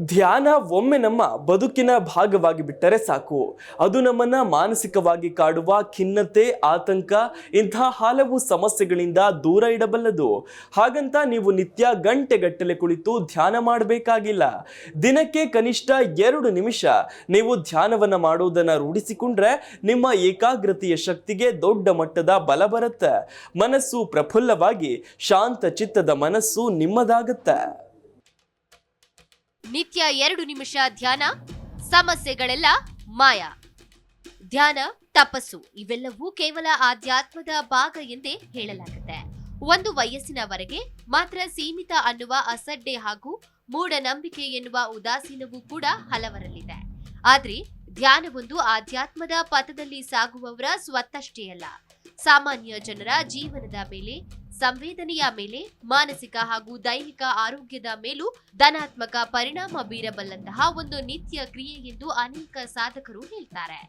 ಧ್ಯಾನ ಒಮ್ಮೆ ನಮ್ಮ ಬದುಕಿನ ಭಾಗವಾಗಿ ಬಿಟ್ಟರೆ ಸಾಕು. ಅದು ನಮ್ಮನ್ನ ಮಾನಸಿಕವಾಗಿ ಕಾಡುವ ಖಿನ್ನತೆ, ಆತಂಕ, ಇಂಥ ಹಲವು ಸಮಸ್ಯೆಗಳಿಂದ ದೂರ ಇಡಬಲ್ಲದು. ಹಾಗಂತ ನೀವು ನಿತ್ಯ ಗಂಟೆಗಟ್ಟಲೆ ಕುಳಿತು ಧ್ಯಾನ ಮಾಡಬೇಕಾಗಿಲ್ಲ. ದಿನಕ್ಕೆ ಕನಿಷ್ಠ ಎರಡು ನಿಮಿಷ ನೀವು ಧ್ಯಾನವನ್ನ ಮಾಡುವುದನ್ನು ರೂಢಿಸಿಕೊಂಡ್ರೆ ನಿಮ್ಮ ಏಕಾಗ್ರತೆಯ ಶಕ್ತಿಗೆ ದೊಡ್ಡ ಮಟ್ಟದ ಬಲ ಬರುತ್ತೆ. ಮನಸ್ಸು ಪ್ರಫುಲ್ಲವಾಗಿ, ಶಾಂತ ಚಿತ್ತದ ಮನಸ್ಸು ನಿಮ್ಮದಾಗತ್ತೆ. ನಿತ್ಯ ಎರಡು ನಿಮಿಷ ಧ್ಯಾನ, ಸಮಸ್ಯೆಗಳೆಲ್ಲ ಮಾಯ. ಧ್ಯಾನ, ತಪಸ್ಸು, ಇವೆಲ್ಲವೂ ಕೇವಲ ಆಧ್ಯಾತ್ಮದ ಭಾಗ ಎಂದೇ ಹೇಳಲಾಗುತ್ತೆ. ಒಂದು ವಯಸ್ಸಿನವರೆಗೆ ಮಾತ್ರ ಸೀಮಿತ ಅನ್ನುವ ಅಸಡ್ಡೆ ಹಾಗೂ ಮೂಢನಂಬಿಕೆ ಎನ್ನುವ ಉದಾಸೀನವೂ ಕೂಡ ಹಲವರಲ್ಲಿದೆ. ಆದ್ರೆ ಧ್ಯಾನವೊಂದು ಆಧ್ಯಾತ್ಮದ ಪಥದಲ್ಲಿ ಸಾಗುವವರ ಸ್ವತ್ತಷ್ಟೇ ಅಲ್ಲ. ಸಾಮಾನ್ಯ ಜನರ ಜೀವನದ ಮೇಲೆ ಸಂವೇದನೆಯ ಮೇಲೆ, ಮಾನಸಿಕ ಹಾಗೂ ದೈಹಿಕ ಆರೋಗ್ಯದ ಮೇಲೂ ಧನಾತ್ಮಕ ಪರಿಣಾಮ ಬೀರಬಲ್ಲಂತಹ ಒಂದು ನಿತ್ಯ ಕ್ರಿಯೆ ಎಂದು ಅನೇಕ ಸಾಧಕರು ಹೇಳ್ತಾರೆ.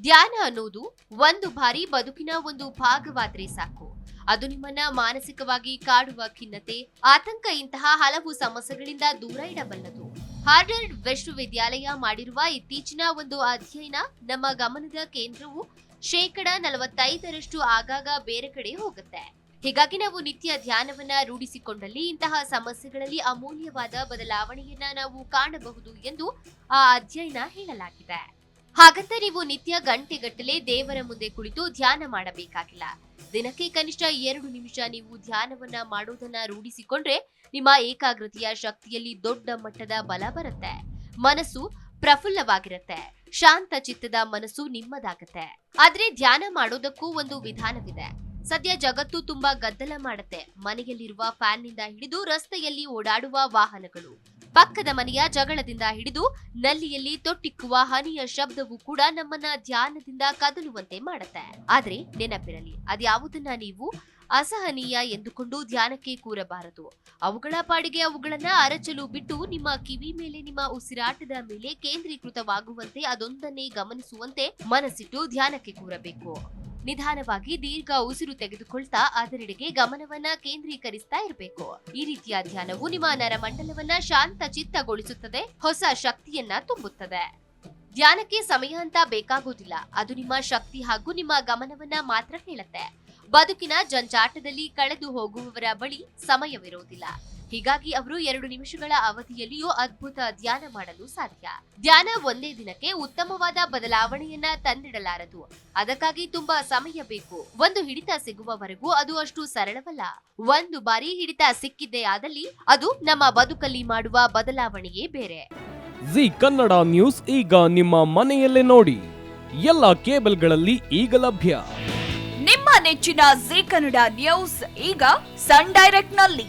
ಧ್ಯಾನ ಅನ್ನೋದು ಒಂದು ಬಾರಿ ಬದುಕಿನ ಒಂದು ಭಾಗವಾದ್ರೆ ಸಾಕು. ಅದು ನಿಮ್ಮನ್ನ ಮಾನಸಿಕವಾಗಿ ಕಾಡುವ ಖಿನ್ನತೆ, ಆತಂಕ ಇಂತಹ ಹಲವು ಸಮಸ್ಯೆಗಳಿಂದ ದೂರ ಇಡಬಲ್ಲದು. ಹಾರ್ವರ್ಡ್ ವಿಶ್ವವಿದ್ಯಾಲಯ ಮಾಡಿರುವ ಇತ್ತೀಚಿನ ಒಂದು ಅಧ್ಯಯನ ನಮ್ಮ ಗಮನದ ಕೇಂದ್ರವು ಶೇಕಡ ನಲವತ್ತೈದರಷ್ಟು ಆಗಾಗ ಬೇರೆ ಕಡೆ ಹೋಗುತ್ತೆ. ಹೀಗಾಗಿ ನಾವು ನಿತ್ಯ ಧ್ಯಾನವನ್ನ ರೂಢಿಸಿಕೊಂಡಲ್ಲಿ ಇಂತಹ ಸಮಸ್ಯೆಗಳಲ್ಲಿ ಅಮೂಲ್ಯವಾದ ಬದಲಾವಣೆಯನ್ನ ನಾವು ಕಾಣಬಹುದು ಎಂದು ಆ ಅಧ್ಯಯನ ಹೇಳಲಾಗಿದೆ. ಹಾಗಂತ ನೀವು ನಿತ್ಯ ಗಂಟೆಗಟ್ಟಲೆ ದೇವರ ಮುಂದೆ ಕುಳಿತು ಧ್ಯಾನ ಮಾಡಬೇಕಾಗಿಲ್ಲ. ದಿನಕ್ಕೆ ಕನಿಷ್ಠ ಎರಡು ನಿಮಿಷ ನೀವು ಧ್ಯಾನವನ್ನ ಮಾಡೋದನ್ನ ರೂಢಿಸಿಕೊಂಡ್ರೆ ನಿಮ್ಮ ಏಕಾಗ್ರತೆಯ ಶಕ್ತಿಯಲ್ಲಿ ದೊಡ್ಡ ಮಟ್ಟದ ಬಲ ಬರುತ್ತೆ. ಮನಸ್ಸು ಪ್ರಫುಲ್ಲವಾಗಿರುತ್ತೆ. ಶಾಂತ ಚಿತ್ತದ ಮನಸ್ಸು ನಿಮ್ಮದಾಗತ್ತೆ. ಆದ್ರೆ ಧ್ಯಾನ ಮಾಡೋದಕ್ಕೂ ಒಂದು ವಿಧಾನವಿದೆ. ಸದ್ಯ ಜಗತ್ತು ತುಂಬಾ ಗದ್ದಲ ಮಾಡುತ್ತೆ. ಮನೆಯಲ್ಲಿರುವ ಫ್ಯಾನ್ನಿಂದ ಹಿಡಿದು ರಸ್ತೆಯಲ್ಲಿ ಓಡಾಡುವ ವಾಹನಗಳು. ಪಕ್ಕದ ಮನೆಯ ಜಗಳದಿಂದ ಹಿಡಿದು ನಲ್ಲಿಯಲ್ಲಿ ತೊಟ್ಟಿಕ್ಕುವ ಹನಿಯ ಶಬ್ದವು ಕೂಡ ನಮ್ಮನ್ನ ಧ್ಯಾನದಿಂದ ಕದಲುವಂತೆ ಮಾಡುತ್ತೆ. ಆದ್ರೆ ನೆನಪಿರಲಿ, ಅದ್ಯಾವುದನ್ನ ನೀವು ಅಸಹನೀಯ ಎಂದುಕೊಂಡು ಧ್ಯಾನಕ್ಕೆ ಕೂರಬಾರದು. ಅವುಗಳ ಪಾಡಿಗೆ ಅವುಗಳನ್ನ ಅರಚಲು ಬಿಟ್ಟು ನಿಮ್ಮ ಕಿವಿ ಮೇಲೆ, ನಿಮ್ಮ ಉಸಿರಾಟದ ಮೇಲೆ ಕೇಂದ್ರೀಕೃತವಾಗುವಂತೆ ಅದೊಂದನ್ನೇ ಗಮನಿಸುವಂತೆ ಮನಸ್ಸಿಟ್ಟು ಧ್ಯಾನಕ್ಕೆ ಕೂರಬೇಕು. ನಿಧಾನವಾಗಿ ದೀರ್ಘ ಉಸಿರು ತೆಗೆದುಕೊಳ್ತಾ ಅದರೆಡೆಗೆ ಗಮನವನ್ನ ಕೇಂದ್ರೀಕರಿಸ್ತಾ ಇರಬೇಕು. ಈ ರೀತಿಯ ಧ್ಯಾನವು ನಿಮ್ಮ ನರಮಂಡಲವನ್ನ ಶಾಂತ ಚಿತ್ತಗೊಳಿಸುತ್ತದೆ ಹೊಸ ಶಕ್ತಿಯನ್ನ ತುಂಬುತ್ತದೆ. ಧ್ಯಾನಕ್ಕೆ ಸಮಯ ಅಂತ ಬೇಕಾಗೋದಿಲ್ಲ ಅದು ನಿಮ್ಮ ಶಕ್ತಿ ಹಾಗೂ ನಿಮ್ಮ ಗಮನವನ್ನ ಮಾತ್ರ ಹೇಳುತ್ತೆ ಬದುಕಿನ ಜಂಜಾಟದಲ್ಲಿ ಕಳೆದು ಹೋಗುವವರ ಬಳಿ ಸಮಯವಿರೋದಿಲ್ಲ ಹೀಗಾಗಿ ಅವರು ಎರಡು ನಿಮಿಷಗಳ ಅವಧಿಯಲ್ಲಿಯೂ ಅದ್ಭುತ ಧ್ಯಾನ ಮಾಡಲು ಸಾಧ್ಯ. ಧ್ಯಾನ ಒಂದೇ ದಿನಕ್ಕೆ ಉತ್ತಮವಾದ ಬದಲಾವಣೆಯನ್ನ ತಂದಿಡಲಾರದು. ಅದಕ್ಕಾಗಿ ತುಂಬಾ ಸಮಯ ಬೇಕು. ಒಂದು ಹಿಡಿತ ಸಿಗುವವರೆಗೂ ಅದು ಅಷ್ಟು ಸರಳವಲ್ಲ. ಒಂದು ಬಾರಿ ಹಿಡಿತ ಸಿಕ್ಕಿದ್ದೇ ಆದಲ್ಲಿ ಅದು ನಮ್ಮ ಬದುಕಲ್ಲಿ ಮಾಡುವ ಬದಲಾವಣೆಯೇ ಬೇರೆ. ಜಿ ಕನ್ನಡ ನ್ಯೂಸ್ ಈಗ ನಿಮ್ಮ ಮನೆಯಲ್ಲೇ ನೋಡಿ. ಎಲ್ಲ ಕೇಬಲ್ಗಳಲ್ಲಿ ಈಗ ಲಭ್ಯ. ನಿಮ್ಮ ನೆಚ್ಚಿನ ಜಿ ಕನ್ನಡ ನ್ಯೂಸ್ ಈಗ ಸನ್ ಡೈರೆಕ್ಟ್ನಲ್ಲಿ